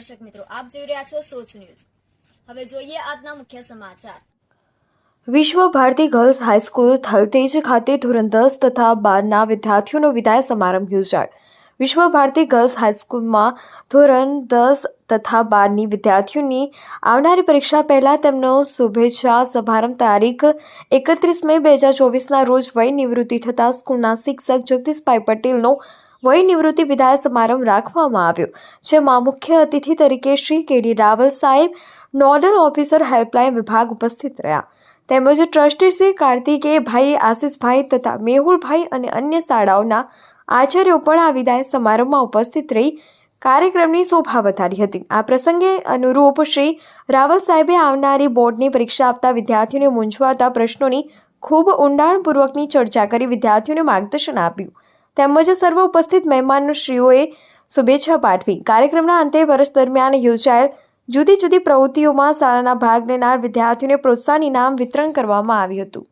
દર્શક મિત્રો, આપ જોઈ રહ્યા છો સોચ ન્યૂઝ. હવે જોઈએ આજના મુખ્ય સમાચાર. વિશ્વ ભારતી ગર્લ્સ હાઈસ્કૂલ થલતેજ ખાતે ધોરણ દસ તથા બારના વિદ્યાર્થીઓનો વિદાય સમારંભ યોજાયો. વિશ્વ ભારતી ગર્લ્સ હાઈસ્કૂલમાં ધોરણ દસ તથા બારની વિદ્યાર્થીઓની આવનારી પરીક્ષા પહેલાં તેમનો શુભેચ્છા સમારંભ તારીખ એકત્રીસ મે બે હજાર ચોવીસના રોજ વય નિવૃત્તિ થતાં સ્કૂલના શિક્ષક જગદીશભાઈ પટેલનો વય નિવૃત્તિ વિદાય સમારંભ રાખવામાં આવ્યો, જેમાં મુખ્ય અતિથિ તરીકે શ્રી કેડી રાવલ સાહેબ, નોડલ ઓફિસર હેલ્પલાઇન વિભાગ ઉપસ્થિત રહ્યા. તેમજ ટ્રસ્ટી શ્રી કાર્તિકેયભાઈ, આશીષભાઈ તથા મેહુલભાઈ અને અન્ય શાળાઓના આચાર્યો પણ આ વિદાય સમારંભમાં ઉપસ્થિત રહી કાર્યક્રમની શોભા વધારી હતી. આ પ્રસંગે અનુરૂપ શ્રી રાવલ સાહેબે આવનારી બોર્ડની પરીક્ષા આપતા વિદ્યાર્થીઓને મૂંઝવાતા પ્રશ્નોની ખૂબ ઊંડાણપૂર્વકની ચર્ચા કરી વિદ્યાર્થીઓને માર્ગદર્શન આપ્યું. તેમજ સર્વ ઉપસ્થિત મહેમાનશ્રીઓએ શુભેચ્છા પાઠવી. કાર્યક્રમના અંતે વર્ષ દરમિયાન યોજાયેલ જુદી જુદી પ્રવૃત્તિઓમાં શાળાના ભાગ લેનાર વિદ્યાર્થીઓને પ્રોત્સાહન ઇનામ વિતરણ કરવામાં આવ્યું હતું.